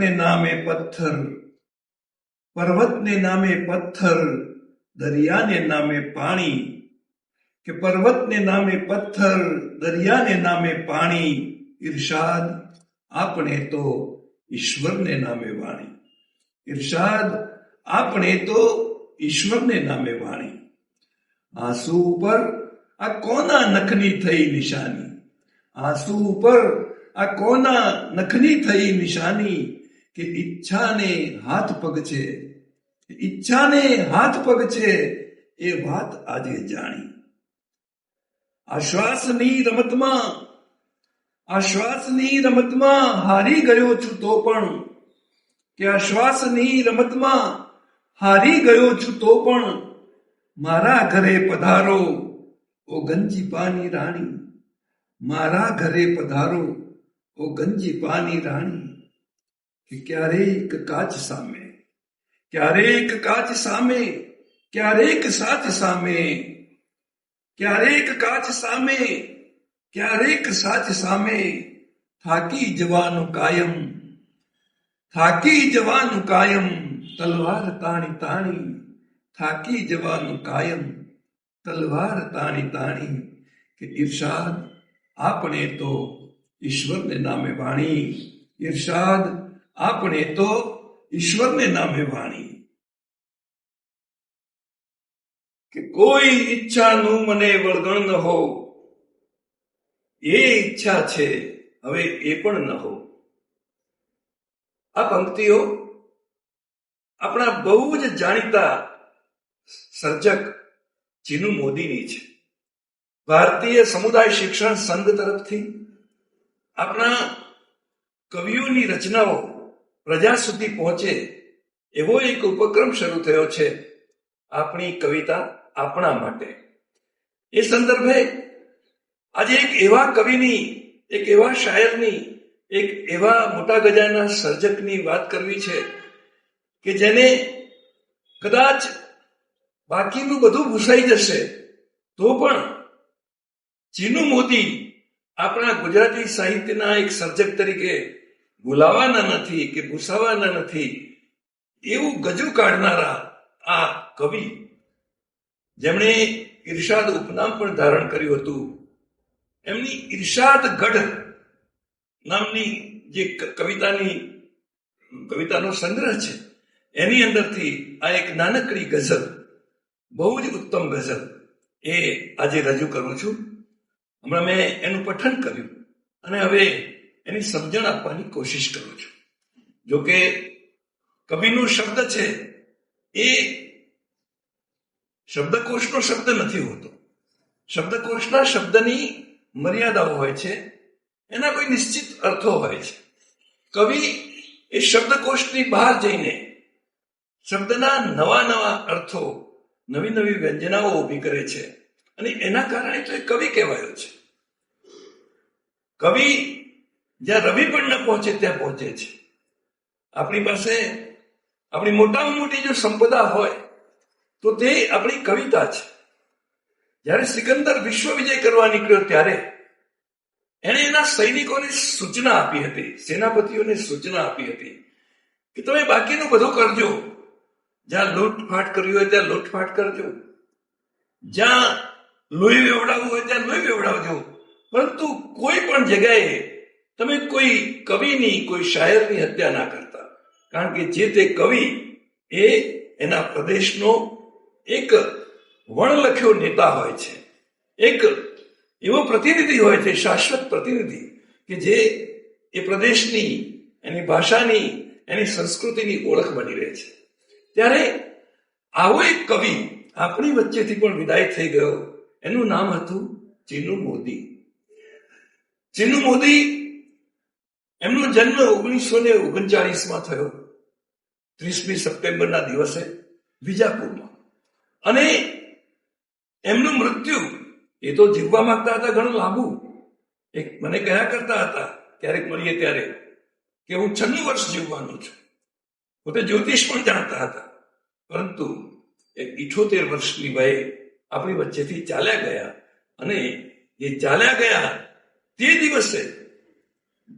પર્વતને નામે પથ્થર પર્વતને નામે પથ્થર દરિયાને નામે પાણી કે પર્વતને નામે પથ્થર દરિયાને નામે પાણી ઈર્ષાદ આપણે તો ઈશ્વરને નામે વાણી ઈર્ષાદ આપણે તો ઈશ્વરને નામે વાણી આંસુ ઉપર આ કોના નખની થઈ નિશાની આંસુ ઉપર આ કોના નખની થઈ નિશાની કે ઈચ્છાને હાથ પગ છે ઈચ્છાને હાથ પગ છે એ વાત આજે જાણી. આશ્વાસની રમતમાં આશ્વાસની રમતમાં હારી ગયો છું તો પણ, કે આ શ્વાસની રમતમાં હારી ગયો છું તો પણ, મારા ઘરે પધારો, ઓ ગંજીપાની રાણી. મારા ઘરે પધારો, ઓ ગંજીપાની રાણી. કે ક્યારેક કાચ સામે ક્યારેક કાચ સામે ક્યારેક સાચ સામે ક્યારેક કાચ સામે ક્યારેક સાચ સામે થાકી જવાનું કાયમ થાકી જવાનું કાયમ તલવાર તાણી તાણી થાકી જવાનું કાયમ તલવાર તાણી તાણી કે ઈર્ષાદ આપણે તો ઈશ્વરને નામે વાણી ઈર્ષાદ આપણે તો ઈશ્વરને નામે વાણી. કે કોઈ ઈચ્છાનું મને વળગણ ન હો. એ ઈચ્છા છે, હવે એ પણ ન હો. આ પંક્તિઓ આપણા બહુ જ જાણીતા સર્જક ચીનુ મોદીની છે. ભારતીય સમુદાય શિક્ષણ સંઘ તરફથી આપણા કવિઓની રચનાઓ પ્રજા સુધી પહોંચે એવો એક ઉપક્રમ શરૂ થયો છે આપણી કવિતા આપણા માટે. એ સંદર્ભે આજે એક એવા કવિની, એક એવા શાયરની, એક એવા મોટા ગજાના સર્જકની વાત કરવી છે કે જેને કદાચ બાકીનું બધું ભૂસાઈ જશે, તો પણ ચીનુ મોદી આપણા ગુજરાતી સાહિત્યના એક સર્જક તરીકે ભૂલાવાના નથી કે ભૂસાવાના નથી, એવું ગજુ કાઢનારા આ કવિ, જેમણે ઈર્ષાદ ઉપનામ પણ ધારણ કર્યું હતું. એમની ઈર્ષાદ ગઢ નામની જે કવિતાની, કવિતાનો સંગ્રહ છે, એની અંદરથી આ એક નાનકડી ગઝલ, બહુ જ ઉત્તમ ગઝલ એ આજે રજૂ કરું છું. હમણાં મેં એનું પઠન કર્યું અને હવે એની સમજણ આપવાની કોશિશ કરું છું. જોકે કવિનું શબ્દ છે, એ શબ્દકોશનો શબ્દ નથી હોતો. શબ્દકોશના શબ્દની મર્યાદાઓ હોય છે, એના કોઈ નિશ્ચિત અર્થો હોય છે. કવિ એ શબ્દકોશની બહાર જઈને શબ્દના નવા નવા અર્થો, નવી નવી વ્યંજનાઓ ઊભી કરે છે. અને એના કારણે તો એ કવિ કહેવાયો છે. કવિ જ્યાં રવિ પણ ન પહોંચે ત્યાં પહોંચે છે. આપણી પાસે, આપણી મોટામાં મોટી જો સંપદા હોય, તો તે આપણી કવિતા છે. જ્યારે સિકંદર વિશ્વ વિજય કરવા નીકળ્યો ત્યારે એણે એના સૈનિકોને સૂચના આપી હતી, સેનાપતિઓને સૂચના આપી હતી કે તમે બાકીનું બધું કરજો. જ્યાં લૂંટફાટ કરવી હોય ત્યાં લૂંટફાટ કરજો. જ્યાં લોહી વેવડાવવું હોય ત્યાં લોહી વેવડાવજો. પરંતુ કોઈ પણ જગ્યાએ તમે કોઈ કવિની, કોઈ શાયરની હત્યા ના કરતા. કારણ કે જે તે કવિ એ એના પ્રદેશનો એક વણલખ્યો નેતા હોય છે. એક એવો પ્રતિનિધિ હોય છે, શાશ્વત પ્રતિનિધિ, કે જે એ પ્રદેશની, એની ભાષાની, એની સંસ્કૃતિની ઓળખ બની રહે છે. ત્યારે આવો એક કવિ આપણી વચ્ચેથી પણ વિદાય થઈ ગયો. એનું નામ હતું ચીનુ મોદી. ચીનુ મોદી એમનો જન્મ ઓગણીસો ને ઓગણચાળીસમાં થયો. ત્રીસમી સપ્ટેમ્બરના દિવસે વિજાપુરમાં. અને એમનું મૃત્યુ, એ તો જીવવા માંગતા હતા ઘણું લાંબુ. એક મને કયા કરતા હતા, ક્યારેક મળીએ ત્યારે, કે હું છન્નું વર્ષ જીવવાનો છું. પોતે જ્યોતિષ પણ જાણતા હતા. પરંતુ એ ઇઠોતેર વર્ષની વયે આપણી વચ્ચેથી ચાલ્યા ગયા. અને એ ચાલ્યા ગયા તે દિવસે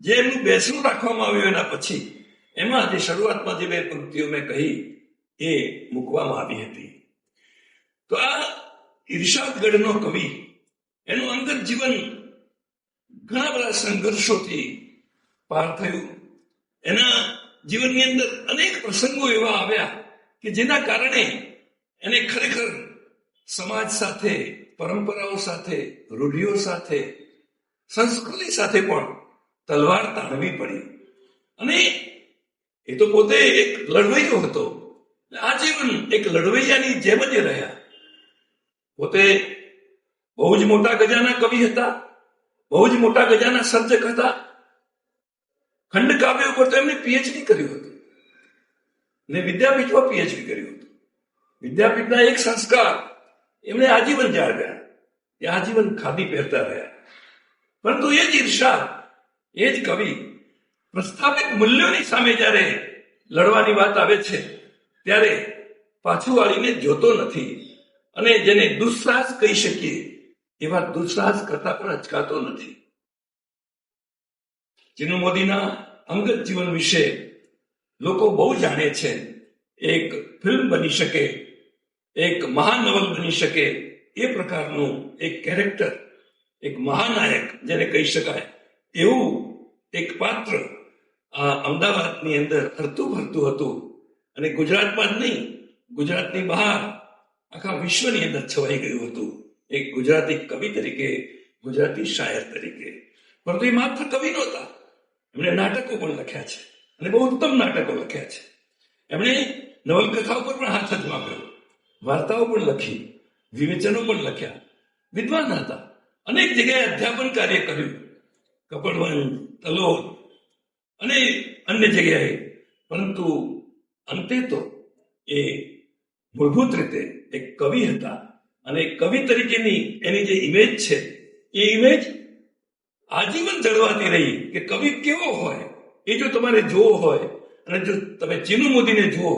જે એમનું બેસણું રાખવામાં આવ્યું એના પછી, એમાં જે શરૂઆતમાં જે બે પંક્તિઓ મેં કહી, એ મૂકવામાં આવી હતી. તો આ ઈર્ષાદગઢનો કવિ, એનું અંગત જીવન ઘણા બધા સંઘર્ષોથી પાર થયું. એના જીવનની અંદર અનેક પ્રસંગો એવા આવ્યા કે જેના કારણે એને ખરેખર સમાજ સાથે, પરંપરાઓ સાથે, રૂઢિઓ સાથે, સંસ્કૃતિ સાથે પણ તલવાર તાણવી પડી. અને એ તો પોતે એક લડવૈયો હતો. આજીવન એક લડવૈયાની જેમ જ રહ્યા. પોતે બહુ જ મોટા ગજાના કવિ હતા, બહુ જ મોટા ગજાના સર્જક હતા. ખંડ કાવ્ય ઉપર તો એમને પીએચડી કર્યું હતું. ને વિદ્યાપીઠમાં પીએચડી કર્યું હતું. વિદ્યાપીઠના એક સંસ્કાર એમણે આજીવન જાળવ્યા. એ આજીવન ખાદી પહેરતા રહ્યા. પરંતુ એ જ ઈર્ષા એ જ કવિ પ્રસ્થાપિત મૂલ્યોની સામે જ્યારે લડવાની વાત આવે છે, ત્યારે પાછું વાળીને જોતો નથી અને જેને દુસ્સાહસ કહી શકીએ, એવા દુસ્સાહસ કરતા પણ અચકાતો નથી. ચીનુ મોદીના અંગત જીવન વિશે લોકો બહુ જાણે છે. એક ફિલ્મ બની શકે, એક મહાનવલ બની શકે, એ પ્રકારનું એક કેરેક્ટર, એક મહાનાયક જેને કહી શકાય. એવું એક પાત્ર અમદાવાદની અંદર હરતું ભરતું હતું. અને ગુજરાતમાં જ નહીં, ગુજરાતની બહાર, આખા વિશ્વની અંદર છવાઈ ગયું હતું. એક ગુજરાતી કવિ તરીકે, ગુજરાતી શાયર તરીકે. પરંતુ એ માત્ર કવિ નહોતા. એમણે નાટકો પણ લખ્યા છે. અને બહુ ઉત્તમ નાટકો લખ્યા છે. એમણે નવલકથા ઉપર પણ હાથ અજમાવ્યો વાર્તાઓ પણ લખી, વિવેચનો પણ લખ્યા. વિદ્વાન હતા. અનેક જગ્યાએ અધ્યાપન કાર્ય કર્યું. કપડવન તલોદ અને અન્ય જગ્યાએ. પરંતુ અંતે તો એ મૂળભૂત રીતે એક કવિ હતા અને કવિ તરીકેની એની જે ઇમેજ છે, એ ઇમેજ આજીવન જળવાતી રહી કે કવિ કેવો હોય, એ જો તમારે જોવો હોય અને જો તમે ચીનુ મોદીને જુઓ,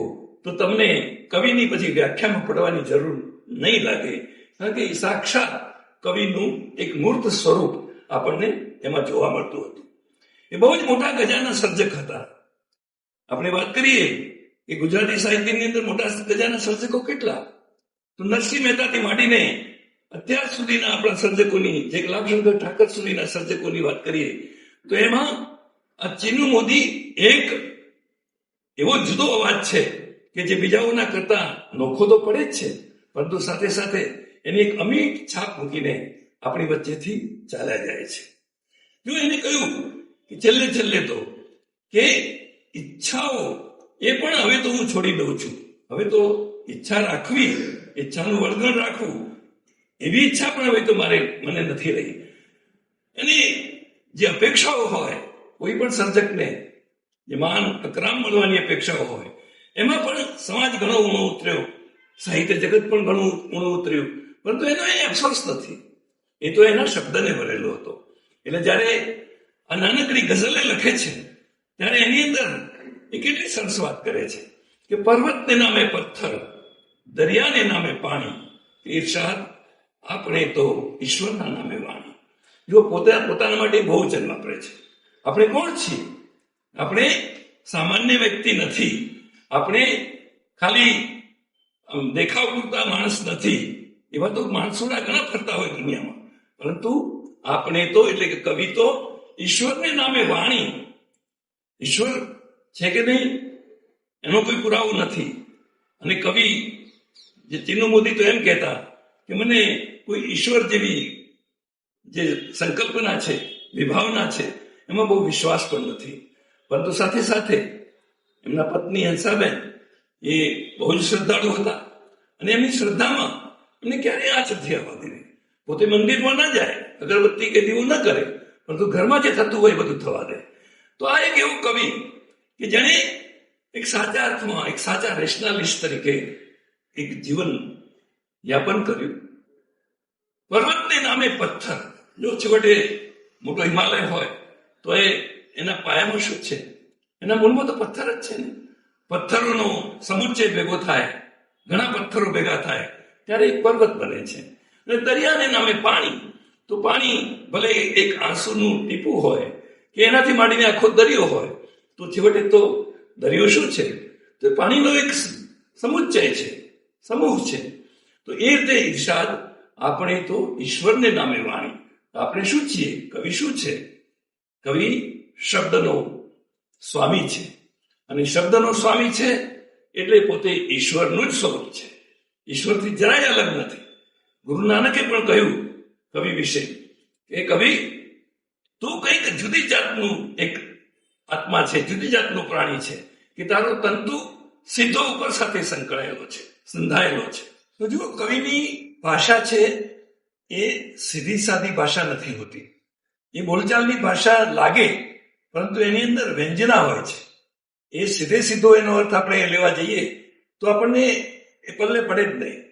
તો તમને કવિની પછી વ્યાખ્યામાં પડવાની જરૂર નહીં લાગે. કારણ કે સાક્ષાત કવિનું એક મૂર્ત સ્વરૂપ આપણને એમાં જોવા મળતું હતું. એ બહુ જ મોટા ગજાના સર્જક હતા. આપણે વાત કરીએ કે ગુજરાતી સાહિત્યની અંદર મોટા ગજાના સર્જકો કેટલા? તો નરસિંહ મહેતાથી માંડીને અત્યાર સુધીના આપણા સર્જકોની, જે લાભશંકર ઠાકર સુધીના સર્જકોની વાત કરીએ, તો એમાં આ ચીનુ મોદી એક એવો જુદો અવાજ છે કે જે બીજાઓના કરતા નોખો તો પડે જ છે, પરંતુ સાથે સાથે એની એક અમીટ છાપ મૂકીને આપણી વચ્ચેથી ચાલ્યા જાય છે. જો એને કહ્યું કે છેલ્લે છેલ્લે તો, કે ઈચ્છાઓ એ પણ હવે તો હું છોડી દઉં છું. હવે તો ઈચ્છા રાખવી, ઈચ્છાનું વળગણ રાખવું, એવી ઈચ્છા પણ હવે તો મારે મને નથી રહી. એની જે અપેક્ષાઓ હોય, કોઈ પણ સર્જકને, જે માન અકરામ મળવાની અપેક્ષાઓ હોય, એમાં પણ સમાજ ઘણો ઊણો ઉતર્યો, સાહિત્ય જગત પણ ઘણું ઊણું ઉતર્યું, પરંતુ એનો એ અફસોસ નથી. એ તો એના શબ્દને ભરેલો હતો. એટલે જ્યારે આ નાનકડી ગઝલે લખે છે, ત્યારે એની અંદર એ કેટલી સરસ વાત કરે છે કે પર્વતને નામે પથ્થર, દરિયાને નામે પાણી ઈર્ષાદ આપણે તો ઈશ્વરના નામે વાણી. જો પોતે પોતાના માટે બહુચન વાપરે છે. આપણે કોણ છીએ? આપણે સામાન્ય વ્યક્તિ નથી. આપણે ખાલી દેખાવ પૂરતા માણસ નથી. એવા તો માણસોના ઘણા ફરતા હોય દુનિયામાં. પરંતુ આપણે તો, એટલે કે કવિ તો, ઈશ્વરને નામે વાણી. ઈશ્વર છે કે નહીં? એનો કોઈ પુરાવો નથી. અને કવિ, જે ચિન્નુ મોદી તો એમ કહેતા કે મને કોઈ ઈશ્વર જેવી જે સંકલ્પના છે, વિભાવના છે, એમાં બહુ વિશ્વાસ પણ નથી. પરંતુ સાથે સાથે એમના પત્ની હંસાબેન એ બહુ જ શ્રદ્ધાળુ હતા. અને એમની શ્રદ્ધામાં એમને ક્યારેય આ નથી આવવા દીધી પોતે મંદિરમાં ના જાય, અગરબત્તી કે દીવું ન કરે, પરંતુ ઘરમાં જે થતું હોય બધું થવા દે. તો આ એક એવું કવિ કે જેણે એક સાચા અર્થમાં, એક સાચા રેશનાલિસ્ટ તરીકે એક જીવન યાપન કર્યું. પર્વતને નામે પથ્થર. જો છેવટે મોટો હિમાલય હોય, તો એ એના પાયામાં શું છે? એના મૂળમાં તો પથ્થર જ છે ને. પથ્થરોનો સમુચ્ચય ભેગો થાય, ઘણા પથ્થરો ભેગા થાય, ત્યારે એક પર્વત બને છે. અને દરિયાને નામે પાણી. તો પાણી ભલે એક આંસુનું ટીપું હોય કે એનાથી માંડીને આખો દરિયો હોય, તો છેવટે તો દરિયો શું છે? તો પાણીનો એક સમુચ્ચય છે, સમૂહ છે. તો એ રીતે ઈર્ષાદ આપણે તો ઈશ્વરને નામે વાણી. આપણે શું છીએ? કવિ શું છે? કવિ શબ્દનો સ્વામી છે. અને શબ્દનો સ્વામી છે એટલે પોતે ઈશ્વરનું જ સ્વરૂપ છે. ઈશ્વરથી જરાય અલગ નથી. ગુરુ નાનકે પણ કહ્યું, કવિ વિશે, કે કવિ, તું કંઈક જુદી જાતનું એક આત્મા છે, જુદી જાતનું પ્રાણી છે, કે તારો તંતુ સીધો ઉપર સાથે સંકળાયેલો છે, સંધાયેલો છે. તો જુઓ, કવિની ભાષા છે એ સીધી સાદી ભાષા નથી હોતી. એ બોલચાલની ભાષા લાગે, પરંતુ એની અંદર વ્યંજના હોય છે. એ સીધે સીધો એનો અર્થ આપણે લેવા જઈએ, તો આપણને એ પલ્લે પડે જ નહીં.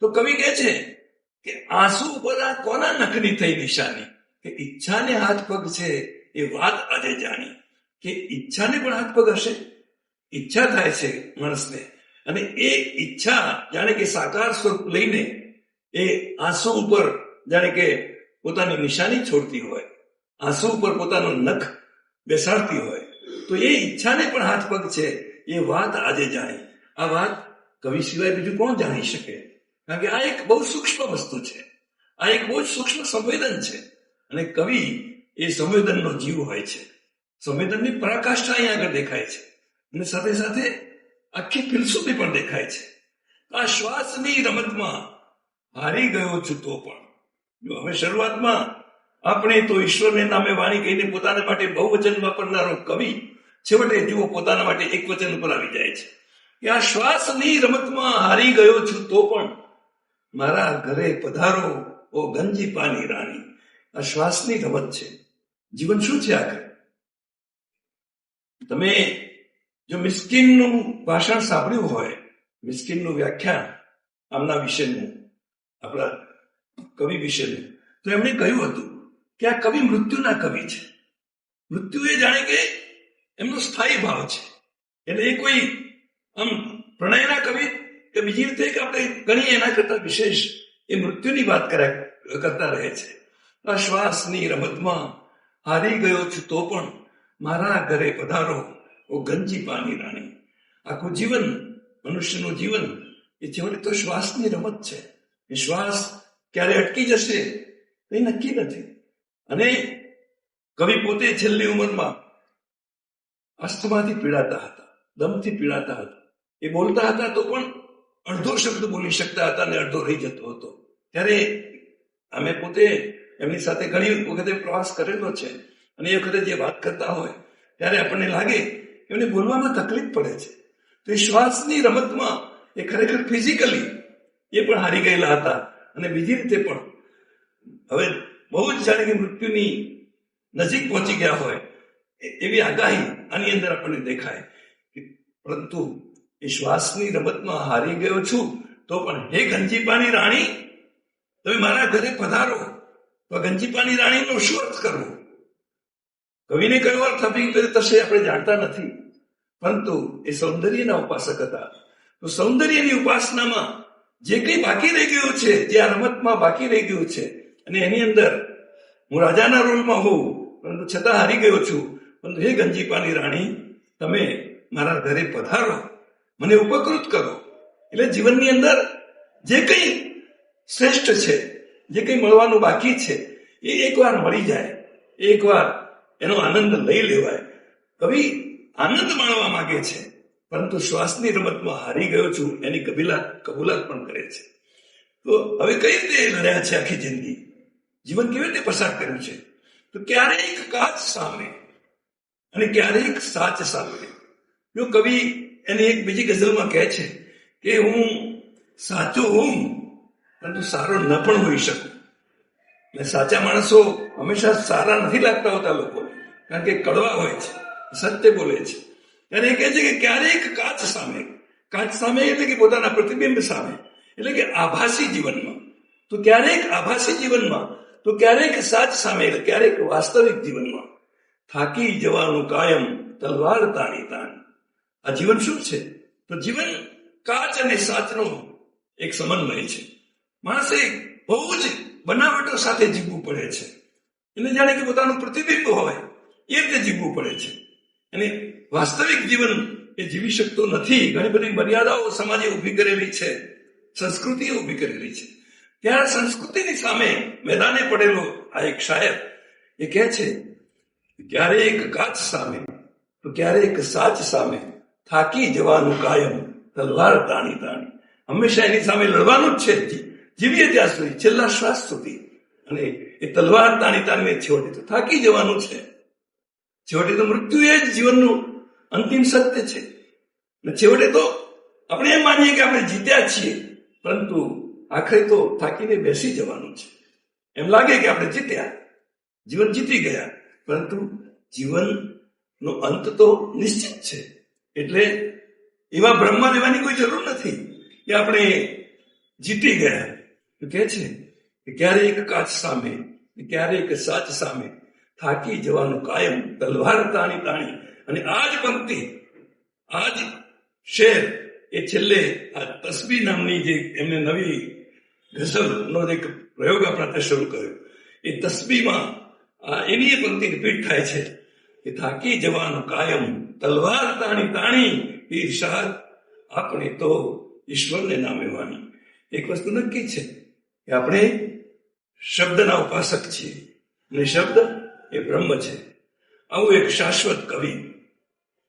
તો કવિ કહે છે કે આંસુ ઉપર આ કોના નખની થઈ નિશાની? કે ઈચ્છાને હાથ પગ છે એ વાત આજે જાણી. કે ઈચ્છાને પણ હાથ પગ હશે? ઈચ્છા થાય છે માણસને. અને એ ઈચ્છા જાણે કે સાકાર સ્વરૂપ લઈને એ આંસુ ઉપર જાણે કે પોતાની નિશાની છોડતી હોય, આંસુ ઉપર પોતાનો નખ બેસાડતી હોય, તો એ ઈચ્છાને પણ હાથ પગ છે એ વાત આજે જાણી. આ વાત કવિ સિવાય બીજું કોણ જાણી શકે? કારણ કે આ એક બહુ સૂક્ષ્મ વસ્તુ છે. આ એક બહુ જ સૂક્ષ્મ સંવેદન છે. અને કવિ એ સંવેદનનો જીવ હોય છે. સંવેદનની પરાકાષ્ઠા અહીંયા આગળ દેખાય છે. અને સાથે સાથે આખી ફિલસુફી પણ દેખાય છે. આ શ્વાસની રમતમાં હારી ગયો છું તો પણ. જો હવે શરૂઆતમાં આપણે તો ઈશ્વરને નામે વાણી કહીને પોતાના માટે બહુવચન વાપરનારો કવિ, છેવટે જુઓ પોતાના માટે એક વચન ઉપર આવી જાય છે. કે આ શ્વાસની રમતમાં હારી ગયો છું તો પણ. મારા ઘરે પધારો, ઓ ગંજી પાની રાણી. આ શ્વાસની રમત છે. જીવન શું છે આખરે તમે જો મિસ્કિનનું ભાષણ સાંભળ્યું હોય, મિસ્કિનનું વ્યાખ્યાન આમના વિશેનું, આપણા કવિ વિશેનું, તો એમણે કહ્યું હતું કે આ કવિ મૃત્યુના કવિ છે. મૃત્યુ એ જાણે કે એમનો સ્થાયી ભાવ છે. એટલે એ કોઈ આમ પ્રણયના કે બીજી રીતે આપણે ઘણી એના કરતા વિશેષ એ મૃત્યુની વાત કર્યા કરતા રહે છે. આ શ્વાસની રમતમાં હારી ગયો છું તો પણ મારા ઘરે પધારો, ઓ ગંજી પાની રાણી. આખું જીવન, મનુષ્યનું જીવન, એ છેવટે તો શ્વાસની રમત છે. એ શ્વાસ ક્યારે અટકી જશે એ નક્કી નથી. અને કવિ પોતે છેલ્લી ઉંમરમાં અસ્થમાથી પીડાતા હતા, દમથી પીડાતા હતા. એ બોલતા હતા તો પણ અડધો શબ્દ બોલી શકતા હતા અને અડધો રહી જતો હતો. ત્યારે અમે પોતે એમની સાથે ઘણી વખતે પ્રવાસ કરેલો છે અને એ વખતે જે વાત કરતા હોય, ત્યારે આપણને લાગે એમને બોલવામાં તકલીફ પડે છે. તો એ શ્વાસની રમતમાં એ ખરેખર ફિઝિકલી એ પણ હારી ગયેલા હતા. અને બીજી રીતે પણ, હવે બહુ જ જાણે કે મૃત્યુની નજીક પહોંચી ગયા હોય એવી આગાહી આની અંદર આપણને દેખાય પરંતુ શ્વાસની રમતમાં હારી ગયો છું, તો પણ હે ગંજીપાની રાણી, તમે મારા ઘરે પધારો. તો ગંજીપાની રાણીનો શું અર્થ કરવો? કવિને કયો અર્થ અભિપ્રેત થશે આપણે જાણતા નથી. પરંતુ એ સૌંદર્યના ઉપાસક હતા. તો સૌંદર્યની ઉપાસનામાં જે કંઈ બાકી રહી ગયું છે, જે આ રમતમાં બાકી રહી ગયું છે, અને એની અંદર હું રાજાના રોલમાં હોઉં, પરંતુ છતાં હારી ગયો છું. પરંતુ હે ગંજીપાની રાણી, તમે મારા ઘરે પધારો. મને ઉપકૃત કરો. એટલે જીવનની અંદર જે કંઈ શ્રેષ્ઠ છે, જે કંઈ મળવાનું બાકી છે, એ એકવાર મળી જાય. એકવાર એનો આનંદ લઈ લેવાય. કવિ આનંદ માણવા માંગે છે, પરંતુ શ્વાસની રમતમાં હારી ગયો છું, એની કબીલાત, કબૂલાત પણ કરે છે. તો હવે કઈ રીતે લડ્યા છે આખી જિંદગી? જીવન કેવી રીતે પસાર કર્યું છે? તો ક્યારેક કાચ સામે અને ક્યારેક સાચ સામે. જો કવિ એની એક બીજી ગઝલમાં કહે છે કે હું સાચો હોઉં, પરંતુ સારો ન પણ હોઈ શકું. એટલે સાચા માણસો હંમેશા સારા નથી લાગતા હોતા લોકો, કારણ કે કડવા હોય છે સત્ય બોલે છે. ત્યારે એ કહે છે કે ક્યારેક કાચ સામે કાચ સામે એટલે કે પોતાના પ્રતિબિંબ સામે, એટલે કે આભાસી જીવનમાં. તો ક્યારેક આભાસી જીવનમાં, તો ક્યારેક સાચ સામે, એટલે ક્યારેક વાસ્તવિક જીવનમાં. થાકી જવાનું કાયમ, તલવાર તાણી તાણ. આ જીવન શું છે? તો જીવન કાચ અને સાચનો એક સમન્વય છે. માણસે બહુ જ બનાવટો સાથે જીવવું પડે છે. એને જાણે કે પોતાનું પ્રતિબિંબ હોય એ રીતે જીવવું પડે છે. અને વાસ્તવિક જીવન એ જીવી શકતો નથી. ઘણી બધી મર્યાદાઓ સમાજે ઊભી કરેલી છે, સંસ્કૃતિએ ઊભી કરેલી છે. ત્યારે સંસ્કૃતિની સામે મેદાને પડેલો આ એક શાયર એ કહે છે, ક્યારેક કાચ સામે, તો ક્યારેક સાચ સામે થાકી જવાનું કાયમ. તલવાર તાણી તાણી હંમેશા એની સામે લડવાનું જ છે. જીવીએ ત્યાં સુધી. છેલ્લા શ્વાસ સુધી. અને એ તલવાર તાણી તાણીને છેવટે તો થાકી જવાનું છે. છેવટે તો મૃત્યુ એ જ જીવનનું અંતિમ સત્ય છે. અને છેવટે તો આપણે એમ માનીએ કે આપણે જીત્યા છીએ. પરંતુ આખરે તો થાકીને બેસી જવાનું છે. એમ લાગે કે આપણે જીત્યા. જીવન જીતી ગયા. પરંતુ જીવનનો અંત તો નિશ્ચિત છે. એટલે એવા બ્રહ્મા લેવાની કોઈ જરૂર નથી કે આપણે જીતી ગયા. તો કે છે કે ક્યારેક કાચ સામે, ક્યારેક સાચ સામે થાકી જવાનું કાયમ તલવાર તાણી તાણી અને આ જ પંક્તિ આ જ શેર એ છેલ્લે આ તસબી નામની જે એમને નવી ગઝલનો એક પ્રયોગ આપણા શરૂ કર્યો. એ તસબીમાં એની એ પંક્તિ રિપીટ થાય છે કે થાકી જવાનું કાયમ તલવાર તાણી તાણી ઈર્ષાદ આપણે તો ઈશ્વરને નામે વાની એક વસ્તુ નક્કી છે કે આપણે શબ્દના ઉપાસક છીએ અને શબ્દ એ બ્રહ્મ છે. આવું એક શાશ્વત કવિ,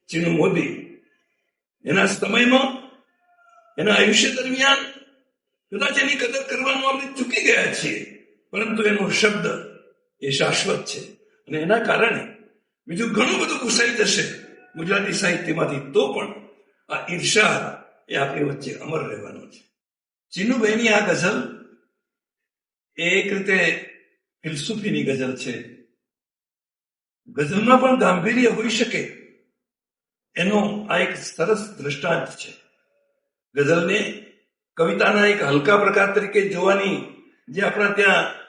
ચીનુ મોદી, એના સમયમાં, એના આયુષ્ય દરમિયાન કદાચ એની કદર કરવાનું આપણે ચૂકી ગયા છીએ, પરંતુ એનો શબ્દ એ શાશ્વત છે. અને એના કારણે બીજું ઘણું બધું ઘુસાઈ જશે. ગુજરાતી સાહિત્યમાંથી તો પણ આ ઈર્ષાદ એ આપણી વચ્ચે અમર રહેવાનો છે. ચીનુભાઈની આ ગઝલ એ એક રીતે ફિલસુફીની ગઝલ છે. ગઝલમાં પણ ગાંભીર્ય હોઈ શકે એનો આ એક સરસ દ્રષ્ટાંત છે. ગઝલને કવિતાના એક હલકા પ્રકાર તરીકે જોવાની જે આપણા ત્યાં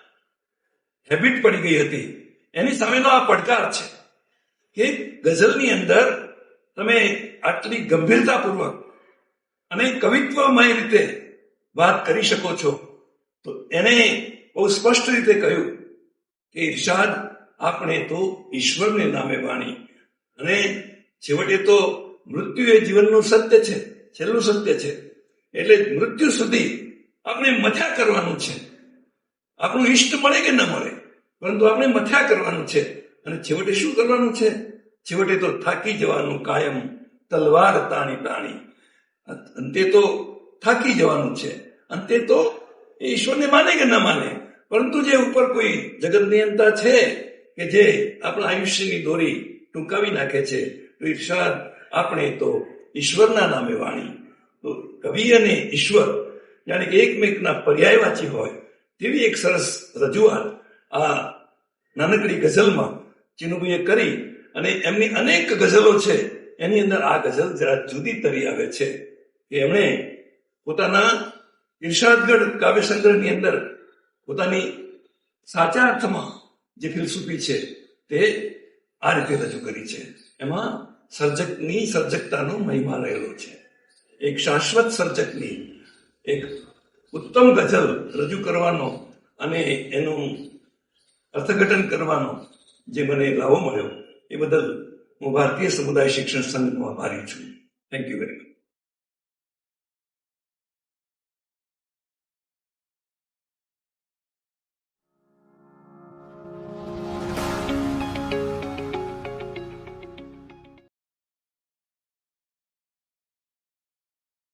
હેબિટ પડી ગઈ હતી, એની સામેનો આ પડકાર છે. કે ગઝલની અંદર તમે આટલી ગંભીરતાપૂર્વક અને કવિત્વમય રીતે વાત કરી શકો છો. તો એને બહુ સ્પષ્ટ રીતે કહ્યું કે ઇરશાદ આપણે તો ઈશ્વરને નામે વાણી. અને છેવટે તો, મૃત્યુ એ જીવનનું સત્ય છે, છેલ્લું સત્ય છે. એટલે મૃત્યુ સુધી આપણે મથ્યા કરવાનું છે. આપણું ઈષ્ટ મળે કે ન મળે? પરંતુ આપણે મથ્યા કરવાનું છે. અને છેવટે શું કરવાનું છે? છેવટે તો થાકી જવાનું કાયમ, તલવાર તાણી તાણી. અંતે તો થાકી જવાનું છે. અંતે તો એ ઈશ્વરને માને કે ના માને? પરંતુ જે ઉપર કોઈ જગત નિયંતા છે, કે જે આપણા આયુષ્યની દોરી ટૂંકાવી નાખે છે, તો ઈર્ષાદ આપણે તો ઈશ્વરના નામે વાણી. તો કવિ અને ઈશ્વર જાણે કે એકમેકના પર્યાયવાચી હોય, તેવી એક સરસ રજૂઆત આ નાનકડી ગઝલમાં ચીનુભાઈએ કરી અને એમની અનેક ગઝલો છે, એની અંદર આ ગઝલ જરા જુદી તરી આવે છે. કે એમણે પોતાના ઇર્ષાદગઢ કાવ્ય સંગ્રહની અંદર પોતાની સાચા અર્થમાં જે ફિલસૂફી છે તે આ રીતે રજૂ કરી છે. એમાં સર્જકની સર્જકતાનો મહિમા રહેલો છે. એક શાશ્વત સર્જકની એક ઉત્તમ ગઝલ રજૂ કરવાનો અને એનું અર્થઘટન કરવાનો જે મને લાવો મળ્યો, એ બદલ હું ભારતીય સમુદાય શિક્ષણ સંઘનો આભારી છું. Thank you very much